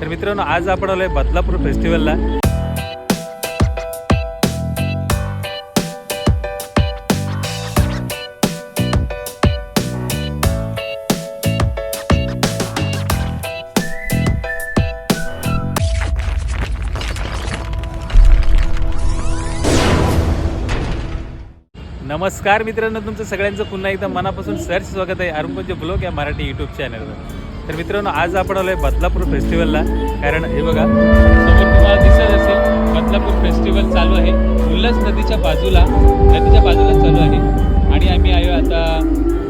तर मित्रांनो आज आपण आलोय बदलापूर फेस्टिवलला नमस्कार मित्रांनो तुमचं सगळ्यांचं पुन्हा एकदा मनापासून सर्च स्वागत आहे अरुणपंच ब्लॉग या मराठी यूट्यूब चॅनलवर तर मित्रांनो आज आपण आलोय बदलापूर फेस्टिवलला कारण हे बघा समोर तुम्हाला दिसत असेल. बदलापूर फेस्टिवल चालू आहे. उल्हास नदीच्या बाजूला नदीच्या बाजूला चालू आहे. आणि आम्ही आहे आता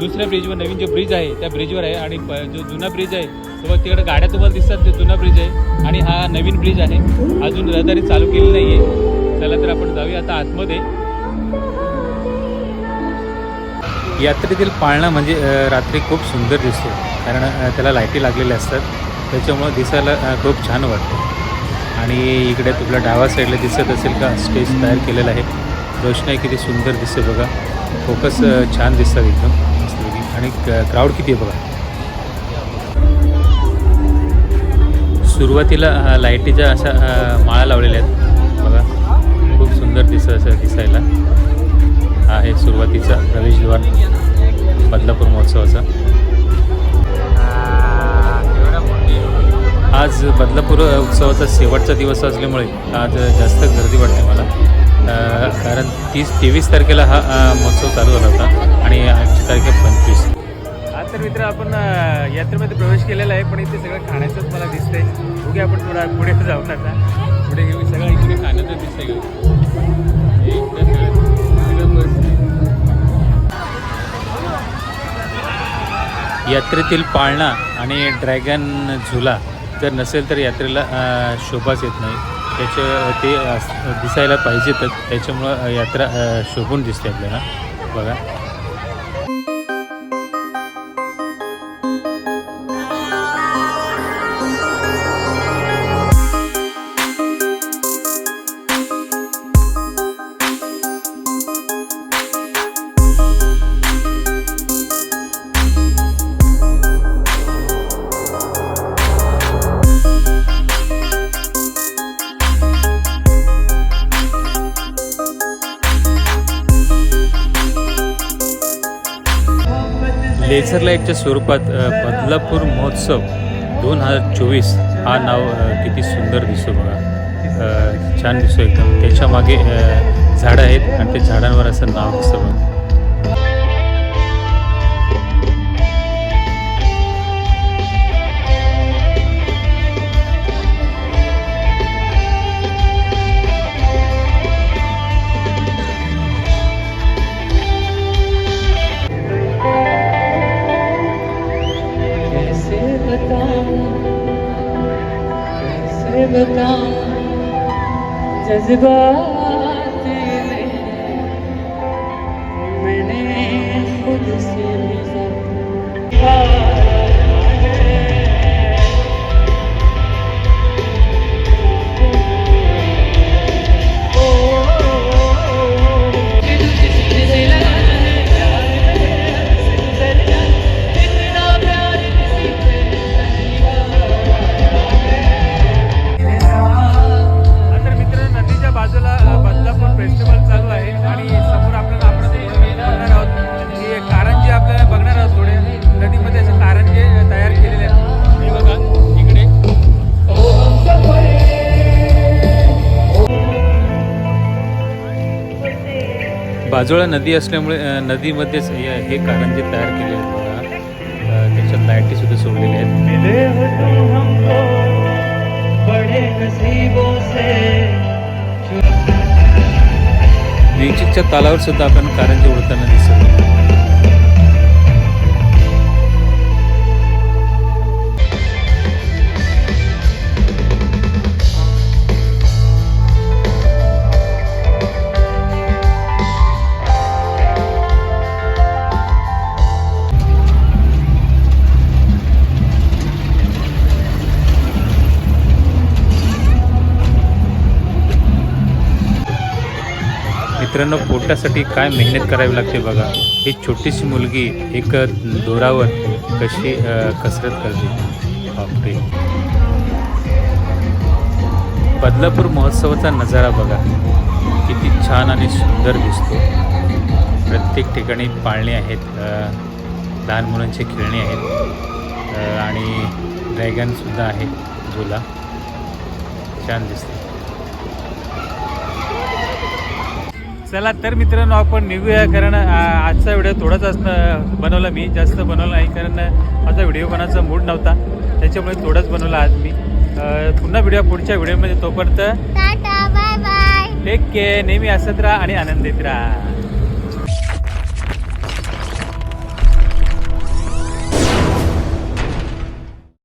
दुसऱ्या ब्रिजवर नवीन जो ब्रिज आहे त्या ब्रिजवर आहे. आणि जो जुना ब्रिज आहे तो बघ तिकडे गाड्या तुम्हाला दिसतात ते जुना ब्रिज आहे. आणि हा नवीन ब्रिज आहे. अजून रहदारी चालू केली नाही आहे चला तर आपण जाऊया आता आतमध्ये. यात्रेतील पाळणा म्हणजे रात्री खूप सुंदर दिसतो. कारण त्याला लाईटी लागलेल्या असतात. त्याच्यामुळं दिसायला खूप छान वाटतं. आणि इकडे तुला डावा साईडला दिसत असेल का? स्टेज तयार केलेलं आहे. रोषणाई किती सुंदर दिसते बघा. फोकस छान दिसतात एकदम. मस्तपैकी आणि क्राऊड किती आहे बघा. सुरुवातीला लाईटीच्या अशा माळा लावलेल्या आहेत. बघा. खूप सुंदर दिसत असं दिसायला. आहे सुरुवातीचा प्रवेशद्वार बदलापूर महोत्सवाचा. आज बदलापूर उत्सवाचा शेवटचा दिवस असल्यामुळे आज जास्त गर्दी वाटते मला. कारण तीस तेवीस तारखेला हा महोत्सव चालू झाला होता आणि आजची तारीख आहे पंचवीस. आज तर मित्र आपण यात्रेमध्ये प्रवेश केलेला आहे पण इथे सगळं खाण्याचंच मला दिसतंय. बघूया आपण थोडा पुढे जाऊन आता. यात्रेतील पाळणा आणि ड्रॅगन झुला जर नसेल तर यात्रेला शोभाच येत नाही. त्याचे ते अस- दिसायला पाहिजेतच त्याच्यामुळं यात्रा शोभून दिसते आपल्याला. बघा. लेझर लाईटच्या स्वरूपात बदलापूर महोत्सव दोन हजार चोवीस हा नाव किती सुंदर दिसतो बघा. अ, छान दिसतो एकदम. त्याच्यामागे झाडं आहेत आणि त्या झाडांवर असं नाव दिसतं बघा. the dawn, Jazibah. बाजूला नदी असल्यामुळे नदीमध्येच हे हे कारंजे तयार केले आहेत बघा. त्याच्यात लाईटी सुद्धा सोडलेल्या आहेत. मिले तालावर सुद्धा आपण कारंजे उडताना दिसत मित्रांनो पोटासाठी काय मेहनत करावी लागते बघा. ही छोटीशी मुलगी एक दोरावर कशी कसरत करते. बापरे. बदलापूर महोत्सवाचा नजारा बघा. किती छान आणि सुंदर दिसतो. प्रत्येक ठिकाणी पाळणे आहेत लहान मुलांची खेळणी आहेत आणि ड्रॅगनसुद्धा आहे झुला. छान दिसते. चला तर मित्रांनो आपण निघूया कारण आजचा व्हिडिओ थोडाच असणं बनवला मी जास्त बनवला नाही कारण माझा व्हिडिओ बनायचा मूड नव्हता. त्याच्यामुळे थोडाच बनवला आज मी. पुन्हा व्हिडिओ पुढच्या व्हिडिओमध्ये. तोपर्यंत tata bye bye take care नेहमी असत राहा आणि आनंदित राहा.